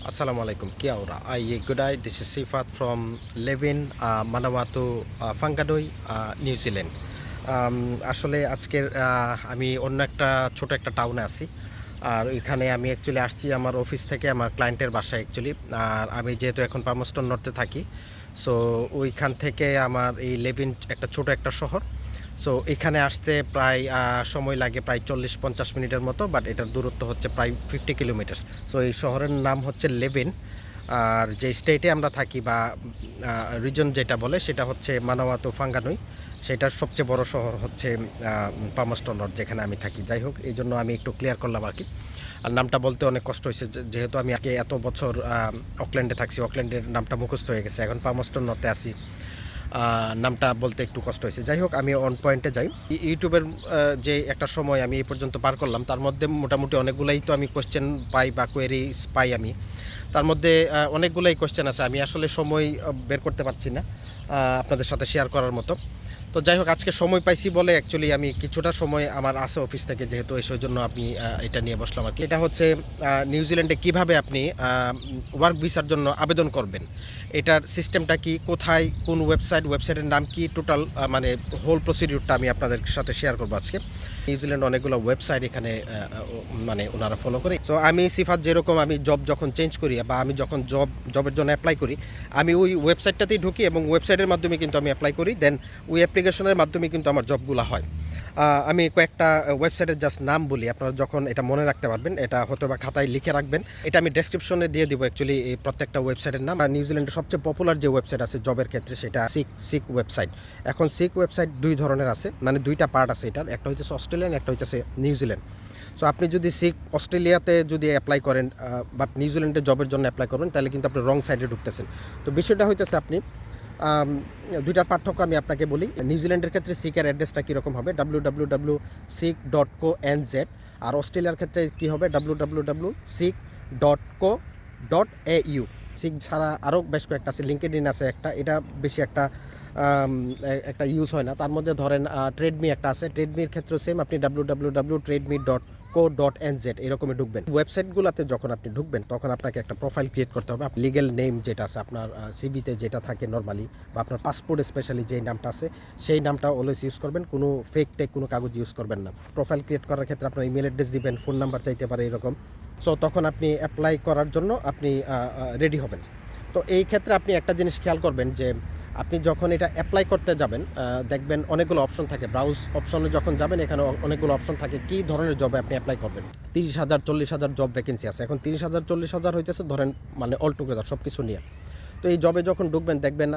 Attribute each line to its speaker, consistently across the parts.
Speaker 1: Assalamu alaikum. Kia ora. I good day. This is Sifat from Levin, uh, Manawatu, uh, Fangadoi, uh. Um, আসলে আজকের আমি অন্য একটা ছোট একটা টাউনে আছি আর ওইখানে আমি অ্যাকচুয়ালি আসছি আমার অফিস থেকে আমার ক্লায়েন্টের বাসায় অ্যাকচুয়ালি আর আমি যেহেতু এখন পামস্টন নর্থে থাকি সো ওইখান থেকে আমার এই লেভিন একটা ছোট একটা শহর সো এখানে আসতে প্রায় সময় লাগে প্রায় চল্লিশ পঞ্চাশ মিনিটের মতো বাট এটার দূরত্ব হচ্ছে প্রায় ফিফটি কিলোমিটার সো এই শহরের নাম হচ্ছে লেভিন আর যে স্টেটে আমরা থাকি বা রিজন যেটা বলে, সেটা হচ্ছে মানাওয়াতো ফাঙ্গানুই। সেটার সবচেয়ে বড় শহর হচ্ছে পামাস্টন নর্থ, যেখানে আমি থাকি। যাই হোক, এই জন্য আমি একটু ক্লিয়ার করলাম আর কি। আর নামটা বলতে অনেক কষ্ট হয়েছে যেহেতু আমি আগে এত বছর অকল্যান্ডে থাকছি অকল্যান্ডের নামটা মুখস্থ হয়ে গেছে। এখন পামাস্টন নর্থে আসি নামটা বলতে একটু কষ্ট হয়েছে। যাই হোক, আমি অন পয়েন্টে যাই। ইউটিউবের যে একটা সময় আমি এই পর্যন্ত পার করলাম, তার মধ্যে মোটামুটি অনেকগুলাই তো আমি কোয়েশ্চেন পাই বা কোয়েরিস পাই আমি। তার মধ্যে অনেকগুলোই কোশ্চেন আছে। আমি আসলে সময় বের করতে পারছি না আপনাদের সাথে শেয়ার করার মতো। তো যাই হোক, আজকে সময় পাইছি বলে অ্যাকচুয়ালি আমি কিছুটা সময় আমার আছে অফিস থেকে, যেহেতু এসে জন্য আমি এটা নিয়ে বসলাম আর কি। এটা হচ্ছে নিউজিল্যান্ডে কীভাবে আপনি ওয়ার্ক ভিসার জন্য আবেদন করবেন? এটার সিস্টেমটা কি, কোথায়, কোন ওয়েবসাইট ওয়েবসাইটের নাম কি টোটাল মানে হোল প্রসিডিউরটা আমি আপনাদের সাথে শেয়ার করব আজকে। নিউজিল্যান্ড অনেকগুলো ওয়েবসাইট এখানে মানে ওনারা ফলো করে। তো আমি সিফাত যেরকম আমি জব যখন চেঞ্জ করি বা আমি যখন জব জবের জন্য অ্যাপ্লাই করি, আমি ওই ওয়েবসাইটটাতেই ঢুকি এবং ওয়েবসাইটের মাধ্যমে কিন্তু আমি অ্যাপ্লাই করি দেন ওই অ্যাপ্লিকেশনের মাধ্যমে কিন্তু আমার জবগুলো হয়। আমি কয়েকটা ওয়েবসাইটের জাস্ট নাম বলি। আপনারা যখন এটা মনে রাখতে পারবেন, এটা হয়তো বা খাতায় লিখে রাখবেন। এটা আমি ডেসক্রিপশনে দিয়ে দিব অ্যাকচুয়ালি এই প্রত্যেকটা ওয়েবসাইটের নাম। আর নিউজিল্যান্ডের সবচেয়ে পপুলার যে ওয়েবসাইট আছে জবের ক্ষেত্রে, সেটা সিক সিক ওয়েবসাইট এখন সিক ওয়েবসাইট দুই ধরনের আছে মানে দুইটা পার্ট আছে এটার। একটা হচ্ছে অস্ট্রেলিয়ান একটা হচ্ছে নিউজিল্যান্ড সো আপনি যদি সিক অস্ট্রেলিয়াতে যদি অ্যাপ্লাই করেন বাট নিউজিল্যান্ডে জবের জন্য অ্যাপ্লাই করবেন, তাহলে কিন্তু আপনি রং সাইডে ঢুকতেছেন। তো বিষয়টা হইতেছে আপনি দুইটার পার্থক্য আমি আপনাকে বলি। নিউজিল্যান্ডের ক্ষেত্রে সিকের অ্যাড্রেসটা কীরকম হবে? W W W Seek dot co N Z আর অস্ট্রেলিয়ার ক্ষেত্রে কী হবে? W W W Seek dot co dot A U Seek ছাড়া আরও বেশ কয়েকটা আছে। লিঙ্কেড ইন আছে একটা। এটা বেশি একটা একটা ইউজ হয় না। তার মধ্যে ধরেন ট্রেডমি একটা আছে। ট্রেডমির ক্ষেত্রে সেম আপনি W W W Trade Me dot co dot N Z এরকমই ঢুকবেন। ওয়েবসাইটগুলোতে যখন আপনি ঢুকবেন, তখন আপনাকে একটা প্রোফাইল ক্রিয়েট করতে হবে। লিগেল নেম যেটা আছে, আপনার সিবিতে যেটা থাকে নর্মালি বা আপনার পাসপোর্ট স্পেশালি যেই নামটা আছে, সেই নামটা অলওয়েজ ইউজ করবেন। কোনো ফেক টেক কোনো কাগজ ইউজ করবেন না। প্রোফাইল ক্রিয়েট করার ক্ষেত্রে আপনার ইমেল অ্যাড্রেস দিবেন ফোন নাম্বার চাইতে পারে এরকম। সো তখন আপনি অ্যাপ্লাই করার জন্য আপনি রেডি হবেন। তো এই ক্ষেত্রে আপনি একটা জিনিস খেয়াল করবেন যে আপনি যখন এটা অ্যাপ্লাই করতে যাবেন দেখবেন অনেকগুলো অপশন থাকে। ব্রাউজ অপশনে যখন যাবেন, এখানে অনেকগুলো অপশন থাকে কি ধরনের জবে আপনি অ্যাপ্লাই করবেন। তিরিশ হাজার, চল্লিশ হাজার জব ভ্যাকেন্সি আছে। এখন তিরিশ হাজার, চল্লিশ হাজার হইতেছে, ধরেন মানে অল টুগেদার সব কিছু নিয়ে। তো এই জবে যখন ঢুকবেন, দেখবেন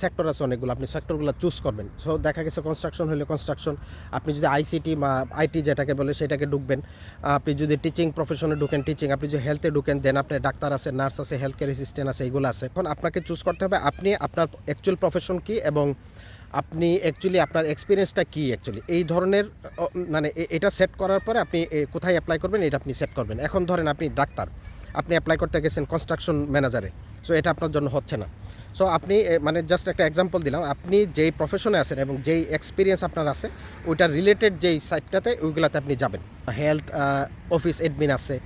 Speaker 1: সেক্টর আছে অনেকগুলো। আপনি সেক্টরগুলো চুজ করবেন। সো দেখা গেছে কনস্ট্রাকশন হলে কনস্ট্রাকশন আপনি যদি আইসিটি বা আইটি যেটাকে বলে সেটাকে ঢুকবেন। আপনি যদি টিচিং প্রফেশনে ঢুকেন টিচিং আপনি যদি হেলথে ঢুকেন দেন আপনি ডাক্তার আছে নার্স আছে হেলথ কেয়ার অ্যাসিস্ট্যান্ট আছে এগুলো আছে। এখন আপনাকে চুজ করতে হবে, আপনি আপনার অ্যাকচুয়াল প্রফেশন কী এবং আপনি অ্যাকচুয়ালি আপনার এক্সপিরিয়েন্সটা কী অ্যাকচুয়ালি এই ধরনের মানে এটা সেট করার পরে আপনি কোথায় অ্যাপ্লাই করবেন, এটা আপনি সেট করবেন। এখন ধরেন আপনি ডাক্তার। আপনি অ্যাপ্লাই করতে গেছেন কনস্ট্রাকশন ম্যানেজারে সো এটা আপনার জন্য হচ্ছে না। সো আপনি মানে জাস্ট একটা এক্সাম্পল দিলাম। আপনি যেই প্রফেশনে আছেন এবং যেই এক্সপিরিয়েন্স আপনার আছে ওইটার রিলেটেড যেই সাইটটাতে ওইগুলাতে আপনি যাবেন। হেলথ অফিস এডমিন আছে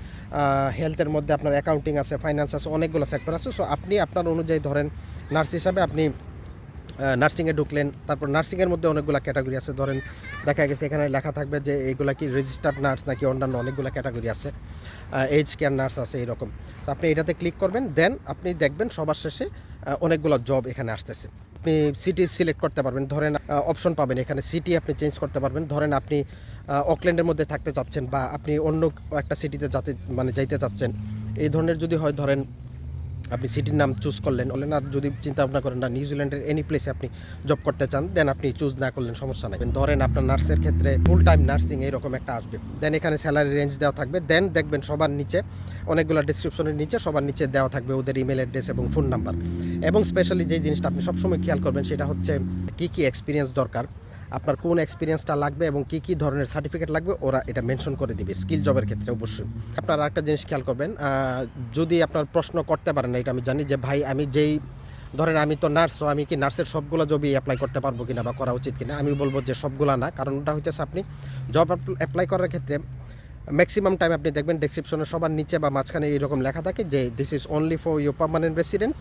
Speaker 1: হেলথের মধ্যে আপনার অ্যাকাউন্টিং আছে ফাইন্যান্স আছে, অনেকগুলো সেক্টর আছে। সো আপনি আপনার অনুযায়ী ধরেন নার্স হিসাবে আপনি নার্সিংয়ে ঢুকলেন। তারপর নার্সিংয়ের মধ্যে অনেকগুলো ক্যাটাগরি আছে। ধরেন, দেখা গেছে এখানে লেখা থাকবে যে এইগুলা কি রেজিস্টার্ড নার্স নাকি অন্যান্য অনেকগুলো ক্যাটাগরি আছে। এজ কেয়ার নার্স আছে এরকম। তো আপনি এটাতে ক্লিক করবেন দেন আপনি দেখবেন সবার শেষে অনেকগুলো জব এখানে আসতেছে। আপনি সিটি সিলেক্ট করতে পারবেন। ধরেন অপশন পাবেন এখানে। সিটি আপনি চেঞ্জ করতে পারবেন। ধরেন, আপনি অকল্যান্ডের মধ্যে থাকতে চাচ্ছেন বা আপনি অন্য একটা সিটিতে যাতে মানে যাইতে চাচ্ছেন। এই ধরনের যদি হয়, ধরেন আপনি সিটির নাম চুজ করলেন বললেন আর যদি চিন্তা ভাবনা করেন না নিউজিল্যান্ডের এনি প্লেসে আপনি জব করতে চান দেন আপনি চুজ না করলেন, সমস্যা নাই। ধরেন আপনার নার্সের ক্ষেত্রে ফুল টাইম নার্সিং এরকম একটা আসবে। দেন এখানে স্যালারি রেঞ্জ দেওয়া থাকবে। দেন দেখবেন সবার নিচে, অনেকগুলো ডিসক্রিপশনের নিচে সবার নিচে দেওয়া থাকবে ওদের ইমেল অ্যাড্রেস এবং ফোন নাম্বার এবং স্পেশালি যে জিনিসটা আপনি সবসময় খেয়াল করবেন, সেটা হচ্ছে কী কী এক্সপিরিয়েন্স দরকার। আপনার কোন এক্সপিরিয়েন্সটা লাগবে এবং কী কী ধরনের সার্টিফিকেট লাগবে, ওরা এটা মেনশন করে দিবে স্কিল জবের ক্ষেত্রে অবশ্যই। আপনার আরেকটা জিনিস খেয়াল করবেন যদি আপনার প্রশ্ন করতে পারেন না এটা আমি জানি যে, ভাই, আমি যেই, ধরেন আমি তো নার্স আমি কি নার্সের সবগুলো জবই অ্যাপ্লাই করতে পারব কিনা বা করা উচিত কিনা? আমি বলব যে, সবগুলা না। কারণ ওটা হইতেছে আপনি জব অ্যাপ্লাই করার ক্ষেত্রে ম্যাক্সিমাম টাইম আপনি দেখবেন ডেসক্রিপশনে সবার নিচে বা মাঝখানে এইরকম লেখা থাকে যে this is only for your permanent residence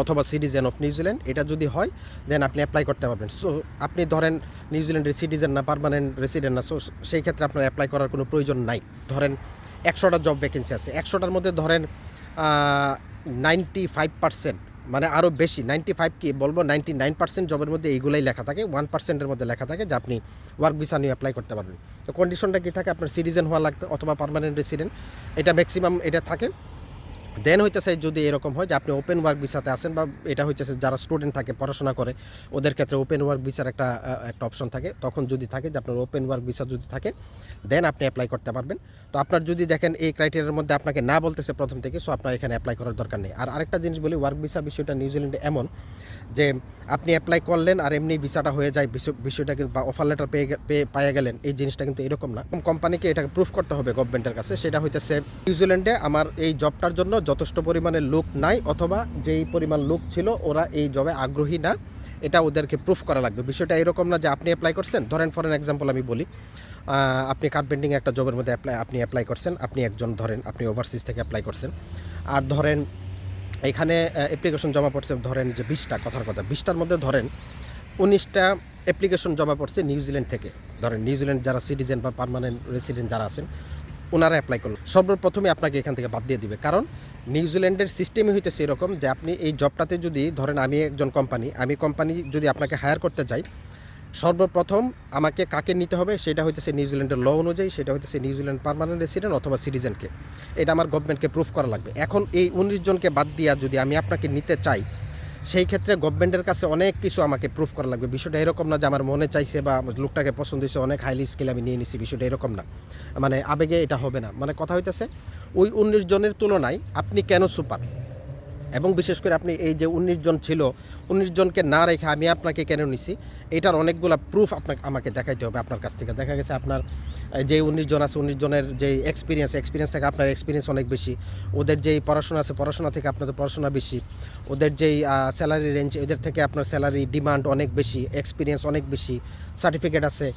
Speaker 1: অথবা সিটিজেন অফ নিউজিল্যান্ড এটা যদি হয় দেন আপনি অ্যাপ্লাই করতে পারবেন। সো আপনি ধরেন নিউজিল্যান্ডের সিটিজেন না পার্মানেন্ট রেসিডেন্ট না সো সেই ক্ষেত্রে আপনার অ্যাপ্লাই করার কোনো প্রয়োজন নাই। ধরেন একশোটা জব ভ্যাকেন্সি আছে। একশোটার মধ্যে ধরেন নাইনটি ফাইভ পার্সেন্ট মানে আরও বেশি নাইনটি ফাইভ কি বলব নাইনটি নাইন পার্সেন্ট জবের মধ্যে এইগুলাই লেখা থাকে ওয়ান পার্সেন্টের মধ্যে লেখা থাকে, যে আপনি ওয়ার্ক ভিসা নিয়ে অ্যাপ্লাই করতে পারবেন। তো কন্ডিশনটা কী থাকে? আপনার সিটিজেন হওয়া লাগবে অথবা পারমানেন্ট রেসিডেন্ট এটা ম্যাক্সিমাম এটা থাকে। দেন হইতেছে যদি এরকম হয় যে আপনি ওপেন ওয়ার্ক ভিসাতে আসেন বা এটা হইতেছে যারা স্টুডেন্ট থাকে, পড়াশোনা করে, ওদের ক্ষেত্রে ওপেন ওয়ার্ক ভিসার একটা একটা অপশন থাকে। তখন যদি থাকে যে আপনার ওপেন ওয়ার্ক ভিসা যদি থাকে দেন আপনি অ্যাপ্লাই করতে পারবেন। তো আপনার যদি দেখেন এই ক্রাইটেরিয়ার মধ্যে আপনাকে না বলতেছে প্রথম থেকে সো আপনার এখানে অ্যাপ্লাই করার দরকার নেই। আর আরেকটা জিনিস বলি ওয়ার্ক ভিসা বিষয়টা নিউজিল্যান্ডে এমন যে আপনি অ্যাপ্লাই করলেন আর এমনি ভিসাটা হয়ে যায় বিষয়টা কিন্তু বা অফার লেটার পেয়ে পেয়ে পাওয়া গেলেন, এই জিনিসটা কিন্তু এরকম না। কোম্পানিকে এটাকে প্রুফ করতে হবে গভর্নমেন্টের কাছে। সেটা হইতেছে নিউজিল্যান্ডে আমার এই জবটার জন্য যথেষ্ট পরিমাণে লোক নাই অথবা যেই পরিমাণ লোক ছিল, ওরা এই জবে আগ্রহী না। এটা ওদেরকে প্রুফ করা লাগবে। বিষয়টা এরকম না যে আপনি অ্যাপ্লাই করছেন। ধরেন ফর এক্সাম্পল আমি বলি আপনি কার্পেন্টিং একটা জবের মধ্যে অ্যাপ্লাই আপনি অ্যাপ্লাই করছেন, আপনি একজন ধরেন আপনি ওভারসিজ থেকে অ্যাপ্লাই করছেন। আর ধরেন এখানে অ্যাপ্লিকেশন জমা পড়ছে ধরেন যে বিশটা, কথার কথা। বিশটার মধ্যে ধরেন উনিশটা অ্যাপ্লিকেশন জমা পড়ছে নিউজিল্যান্ড থেকে। ধরেন নিউজিল্যান্ড যারা সিটিজেন বা পার্মানেন্ট রেসিডেন্ট যারা আছেন ওনারা অ্যাপ্লাই করল। সর্বপ্রথমে আপনাকে এখান থেকে বাদ দিয়ে দিবে। কারণ নিউজিল্যান্ডের সিস্টেমই হইতেছে এরকম যে আপনি এই জবটাতে যদি, ধরেন আমি একজন কোম্পানি আমি কোম্পানি যদি আপনাকে হায়ার করতে যাই সর্বপ্রথম আমাকে কাকে নিতে হবে? সেটা হইতেছে নিউজিল্যান্ডের ল অনুযায়ী, সেটা হইতেছে নিউজিল্যান্ড পার্মানেন্ট রেসিডেন্ট অথবা সিটিজেনকে এটা আমার গভর্নমেন্টকে প্রুফ করা লাগবে। এখন এই উনিশ জনকে বাদ দিয়া যদি আমি আপনাকে নিতে চাই সেই ক্ষেত্রে গভর্নমেন্টের কাছে অনেক কিছু আমাকে প্রুফ করা লাগবে। বিষয়টা এরকম না যে আমার মনে চাইছে বা লোকটাকে পছন্দ হয়েছে, অনেক হাইলি স্কিল আমি নিয়ে নিছি, বিষয়টা এরকম না। মানে আবেগে এটা হবে না। মানে কথা হইতেছে, ওই উনিশ জনের তুলনায় আপনি কেন সুপার এবং বিশেষ করে আপনি এই যে উনিশ জন ছিল, উনিশ জনকে না রেখে আমি আপনাকে কেন নিছি? এটার অনেকগুলো প্রুফ আপনাকে আমাকে দেখাইতে হবে, আপনার কাছ থেকে। দেখা গেছে আপনার যে উনিশ জন আছে, উনিশ জনের যে এক্সপিরিয়েন্স এক্সপিরিয়েন্স থেকে আপনার এক্সপিরিয়েন্স অনেক বেশি। ওদের যেই পড়াশোনা আছে, পড়াশোনা থেকে আপনাদের পড়াশোনা বেশি। ওদের যেই স্যালারি রেঞ্জ এদের থেকে আপনার স্যালারি ডিমান্ড অনেক বেশি এক্সপিরিয়েন্স অনেক বেশি সার্টিফিকেট আছে।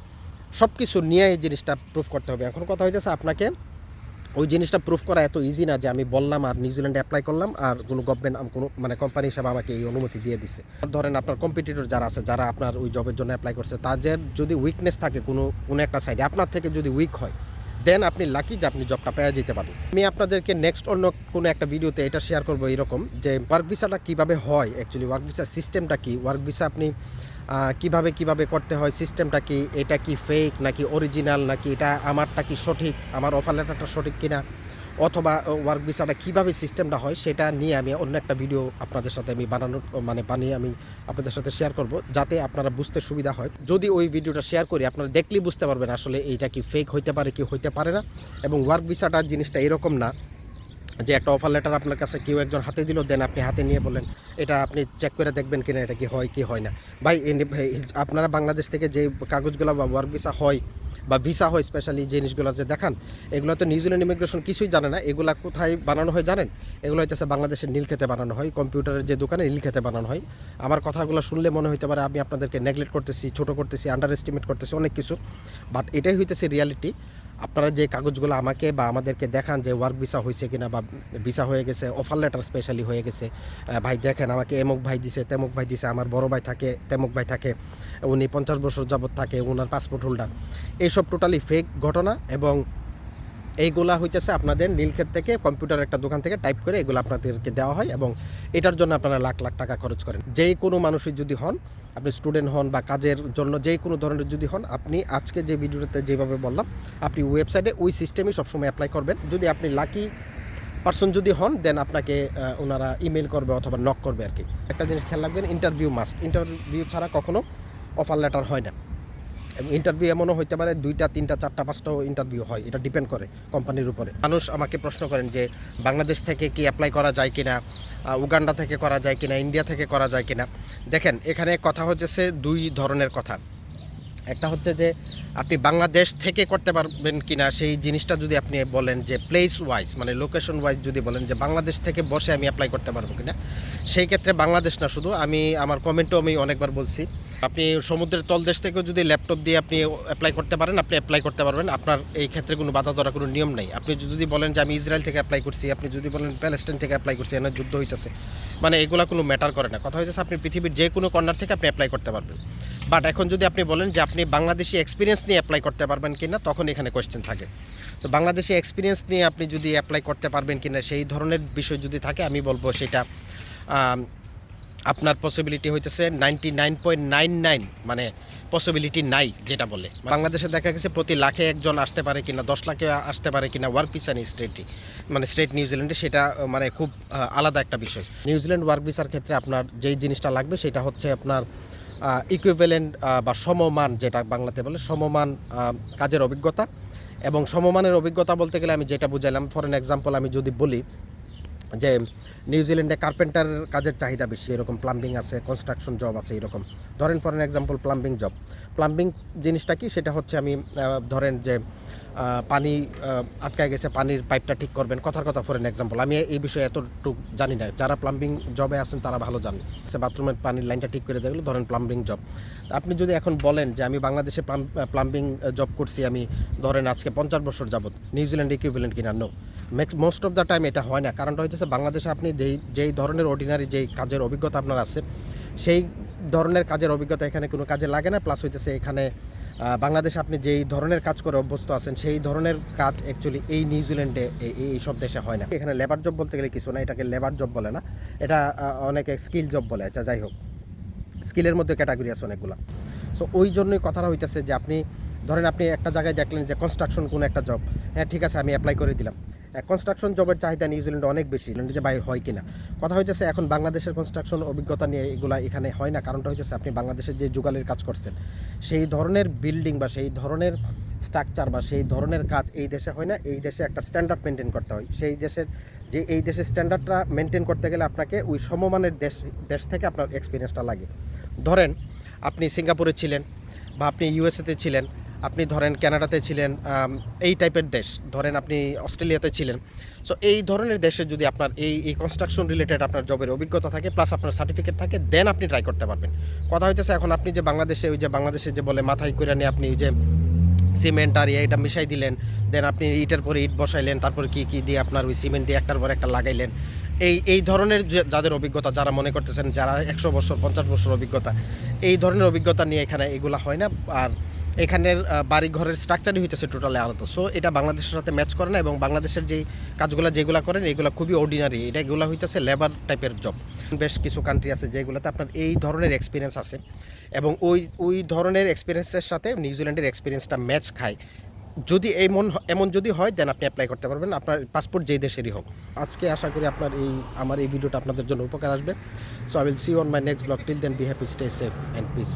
Speaker 1: সব কিছু নিয়ে এই জিনিসটা প্রুফ করতে হবে। এখন কথা হইতেছে আপনাকে ওই জিনিসটা প্রুফ করা এত ইজি না যে আমি বললাম আর নিউজিল্যান্ডে অ্যাপ্লাই করলাম আর কোনো গভর্নমেন্ট কোনো মানে কোম্পানি হিসাবে আমাকে এই অনুমতি দিয়ে দিছে। ধরেন আপনার কম্পিটিটর যারা আছে, যারা আপনার ওই জবের জন্য অ্যাপ্লাই করছে, তাদের যদি উইকনেস থাকে কোনো কোনো একটা সাইডে আপনার থেকে যদি উইক হয় দেন আপনি লাকি যে আপনি জবটা পেয়ে যেতে পারেন আমি আপনাদেরকে নেক্সট অন্য কোনো একটা ভিডিওতে এটা শেয়ার করব এরকম যে ওয়ার্ক ভিসাটা কীভাবে হয় অ্যাকচুয়ালি ওয়ার্ক ভিসার সিস্টেমটা কী? ওয়ার্ক ভিসা আপনি কীভাবে কীভাবে করতে হয় সিস্টেমটা কি, এটা কি ফেক নাকি অরিজিনাল নাকি এটা আমারটা কি সঠিক, আমার অফার লেটারটা সঠিক কিনা, অথবা ওয়ার্ক ভিসাটা কীভাবে সিস্টেমটা হয়, সেটা নিয়ে আমি অন্য একটা ভিডিও আপনাদের সাথে আমি বানানোর মানে বানিয়ে আমি আপনাদের সাথে শেয়ার করব, যাতে আপনারা বুঝতে সুবিধা হয়। যদি ওই ভিডিওটা শেয়ার করি, আপনারা দেখলেই বুঝতে পারবেন আসলে এইটা কি ফেক হইতে পারে কি হইতে পারে না, এবং ওয়ার্ক ভিসাটা জিনিসটা এরকম না যে একটা অফার লেটার আপনার কাছে কেউ একজন হাতে দিল দেন আপনি হাতে নিয়ে বলেন এটা আপনি চেক করে দেখবেন কিনা, এটা কি হয় কি হয় না? ভাই আপনারা বাংলাদেশ থেকে যে কাগজগুলো বা ওয়ার্ক ভিসা হয় বা ভিসা হয় স্পেশালি জিনিসগুলো যে দেখান, এগুলো তো নিউজিল্যান্ড ইমিগ্রেশন কিছুই জানে না। এগুলা কোথায় বানানো হয় জানেন? এগুলো হচ্ছে বাংলাদেশের নীলক্ষেতে বানানো হয়, কম্পিউটারের যে দোকানে নীলক্ষেতে বানানো হয়। আমার কথাগুলো শুনলে মনে হতে পারে আমি আপনাদেরকে নেগলেক্ট করতেছি, ছোট করতেছি আন্ডার এস্টিমেট করতেছি, অনেক কিছু। বাট এটাই হইতেছে রিয়ালিটি আপনারা যে কাগজগুলো আমাকে বা আমাদেরকে দেখান যে ওয়ার্ক ভিসা হয়েছে কিনা বা ভিসা হয়ে গেছে অফার লেটার স্পেশালি হয়ে গেছে ভাই দেখেন, আমাকে এমক ভাই দিছে, তেমক ভাই দিছে, আমার বড় ভাই থাকে, তেমক ভাই থাকে, উনি পঞ্চাশ বছর যাবৎ থাকে ওনার পাসপোর্ট হোল্ডার এইসব টোটালি ফেক ঘটনা এবং এইগুলা হইতেছে আপনাদের নীলক্ষেত থেকে কম্পিউটার একটা দোকান থেকে টাইপ করে এগুলো আপনাদেরকে দেওয়া হয় এবং এটার জন্য আপনারা লাখ লাখ টাকা খরচ করেন। যেই কোনো মানুষই যদি হন, আপনি স্টুডেন্ট হন বা কাজের জন্য যে কোনো ধরনের যদি হন, আপনি আজকে যে ভিডিওতে যেভাবে বললাম, আপনি ওয়েবসাইটে ওই সিস্টেমই সবসময় অ্যাপ্লাই করবেন। যদি আপনি লাকি পার্সন যদি হন দেন আপনাকে ওনারা ইমেল করবে অথবা নক করবে আর কি একটা জিনিস খেয়াল রাখবেন ইন্টারভিউ মাস্ট ইন্টারভিউ ছাড়া কখনো অফার লেটার হয় না। এবং ইন্টারভিউ এমনও হইতে পারে, দুইটা, তিনটা, চারটা পাঁচটাও ইন্টারভিউ হয়। এটা ডিপেন্ড করে কোম্পানির উপরে। মানুষ আমাকে প্রশ্ন করেন যে, বাংলাদেশ থেকে কি অ্যাপ্লাই করা যায় কিনা উগান্ডা থেকে করা যায় কিনা, ইন্ডিয়া থেকে করা যায় কিনা। দেখেন, এখানে কথা হচ্ছে দুই ধরনের কথা। একটা হচ্ছে যে আপনি বাংলাদেশ থেকে করতে পারবেন কি না সেই জিনিসটা যদি আপনি বলেন যে প্লেস ওয়াইজ মানে লোকেশন ওয়াইজ যদি বলেন যে বাংলাদেশ থেকে বসে আমি অ্যাপ্লাই করতে পারব কিনা, সেই ক্ষেত্রে বাংলাদেশ না শুধু, আমি আমার কমেন্টও আমি অনেকবার বলছি। আপনি সমুদ্রের তলদেশ থেকেও যদি ল্যাপটপ দিয়ে আপনি অ্যাপ্লাই করতে পারেন, আপনি অ্যাপ্লাই করতে পারবেন, আপনার এই ক্ষেত্রে কোনো বাধা ধরা কোনো নিয়ম নেই। আপনি যদি বলেন যে আমি ইসরায়েল থেকে অ্যাপ্লাই করছি, আপনি যদি বলেন প্যালেস্টাইন থেকে অ্যাপ্লাই করছি এখানে যুদ্ধ হইতেছে মানে এগুলো কোনো ম্যাটার করে না। কথা হইতেছে আপনি পৃথিবীর যে কোনো কর্নার থেকে আপনি অ্যাপ্লাই করতে পারবেন। বাট এখন যদি আপনি বলেন যে আপনি বাংলাদেশি এক্সপিরিয়েন্স নিয়ে অ্যাপ্লাই করতে পারবেন কি না তখন এখানে কোয়েশ্চেন থাকে। তো বাংলাদেশি এক্সপিরিয়েন্স নিয়ে আপনি যদি অ্যাপ্লাই করতে পারবেন কি না সেই ধরনের বিষয় যদি থাকে, আমি বলব সেটা আপনার পসিবিলিটি হইতেছে ninety nine point nine nine মানে পসিবিলিটি নাই যেটা বলে। বাংলাদেশে দেখা গেছে প্রতি লাখে একজন আসতে পারে কিনা, দশ লাখে আসতে পারে কিনা ওয়ার্ক ভিসা নেই স্টেটটি মানে স্টেট নিউজিল্যান্ডে সেটা মানে খুব আলাদা একটা বিষয়। নিউজিল্যান্ড ওয়ার্ক ভিসার ক্ষেত্রে আপনার যেই জিনিসটা লাগবে, সেটা হচ্ছে আপনার ইকুইভ্যালেন্ট বা সমমান যেটা বাংলাতে বলে সমমান কাজের অভিজ্ঞতা। এবং সমমানের অভিজ্ঞতা বলতে গেলে আমি যেটা বুঝাইলাম ফর এন এক্সাম্পল আমি যদি বলি যে নিউজিল্যান্ডে কার্পেন্টার কাজের চাহিদা বেশি, এরকম প্লাম্বিং আছে কনস্ট্রাকশন জব আছে, এরকম। ধরেন for an example plumbing job plumbing জিনিসটা কি? সেটা হচ্ছে আমি ধরেন যে পানি আটকায় গেছে, পানির পাইপটা ঠিক করবেন। কথার কথা ফর এন এক্সাম্পল আমি এই বিষয়ে এতটুকু জানি না। যারা প্লাম্বিং জবে আছেন, তারা ভালো জানেন সে বাথরুমের পানির লাইনটা ঠিক করে দেখল ধরেন প্লাম্বিং জব আপনি যদি এখন বলেন যে আমি বাংলাদেশে প্লাম্বিং জব করছি, আমি ধরেন আজকে পঞ্চাশ বছর যাবত নিউজিল্যান্ড ইকুইভ্যালেন্ট কিনা? No max most of the time এটা হয় না। কারণটা হচ্ছে বাংলাদেশে আপনি যেই যেই ধরনের অর্ডিনারি যেই কাজের অভিজ্ঞতা আপনার আছে, সেই ধরনের কাজের অভিজ্ঞতা এখানে কোনো কাজে লাগে না। প্লাস হইতেছে এখানে বাংলাদেশে আপনি যেই ধরনের কাজ করে অভ্যস্ত আছেন, সেই ধরনের কাজ অ্যাকচুয়ালি এই নিউজিল্যান্ডে এই- সব দেশে হয় না। এখানে লেবার জব বলতে গেলে কিছু না, এটাকে লেবার জব বলে না। এটা অনেকে স্কিল জব বলে আচ্ছা যাই হোক। স্কিলের মধ্যে ক্যাটাগরি আছে অনেকগুলো। সো ওই জন্যই কথাটা হইতেছে যে আপনি, ধরেন আপনি একটা জায়গায় দেখলেন যে কনস্ট্রাকশন কোনো একটা জব হ্যাঁ ঠিক আছে, আমি অ্যাপ্লাই করে দিলাম। কনস্ট্রাকশন জবের চাহিদা নিউজিল্যান্ডে অনেক বেশি। যে ভাই হয় কিনা? কথা হইতেছে এখন বাংলাদেশের কনস্ট্রাকশন অভিজ্ঞতা নিয়ে এগুলা এখানে হয় না। কারণটা হইতেছে আপনি বাংলাদেশের যে যুগালের কাজ করছেন, সেই ধরনের বিল্ডিং বা সেই ধরনের স্ট্রাকচার বা সেই ধরনের কাজ এই দেশে হয় না। এই দেশে একটা স্ট্যান্ডার্ড মেনটেন করতে হয়। সেই দেশের যে এই দেশের স্ট্যান্ডার্ডটা মেনটেন করতে গেলে আপনাকে ওই সমমানের দেশ দেশ থেকে আপনার এক্সপিরিয়েন্সটা লাগে। ধরেন, আপনি সিঙ্গাপুরে ছিলেন বা আপনি ইউএসএতে ছিলেন। আপনি ধরেন ক্যানাডাতে ছিলেন এই টাইপের দেশ, ধরেন আপনি অস্ট্রেলিয়াতে ছিলেন। সো এই ধরনের দেশে যদি আপনার এই এই কনস্ট্রাকশন রিলেটেড আপনার জবের অভিজ্ঞতা থাকে প্লাস আপনার সার্টিফিকেট থাকে দেন আপনি ট্রাই করতে পারবেন। কথা হইতেছে এখন আপনি যে বাংলাদেশে, ওই যে বাংলাদেশে যে বলে মাথায় করে নিয়ে আপনি ওই যে সিমেন্ট আর এটা মিশাই দিলেন দেন আপনি ইটের পরে ইট বসাইলেন, তারপর কি কি দিয়ে আপনার ওই সিমেন্ট দিয়ে একটার পর একটা লাগাইলেন। এই এই ধরনের যাদের অভিজ্ঞতা, যারা মনে করতেছেন যারা একশো বছর, পঞ্চাশ বছর অভিজ্ঞতা, এই ধরনের অভিজ্ঞতা নিয়ে এখানে এগুলা হয় না। আর এখানের বাড়ি ঘরের স্ট্রাকচারই হইতেছে টোটালি আলাদা। সো এটা বাংলাদেশের সাথে ম্যাচ করে না এবং বাংলাদেশের যেই কাজগুলো যেগুলো করেন, এগুলো খুবই অর্ডিনারি এটা এগুলো হইতেছে লেবার টাইপের জব বেশ কিছু কান্ট্রি আছে যেগুলোতে আপনার এই ধরনের এক্সপিরিয়েন্স আছে এবং ওই ওই ধরনের এক্সপিরিয়েন্সের সাথে নিউজিল্যান্ডের এক্সপিরিয়েন্সটা ম্যাচ খায়। যদি এমন এমন যদি হয় দেন আপনি অ্যাপ্লাই করতে পারবেন। আপনার পাসপোর্ট যেই দেশেরই হোক। আজকে আশা করি আপনার এই, আমার এই ভিডিওটা আপনাদের জন্য উপকার আসবে। So I will see on my next blog till then be happy stay safe and peace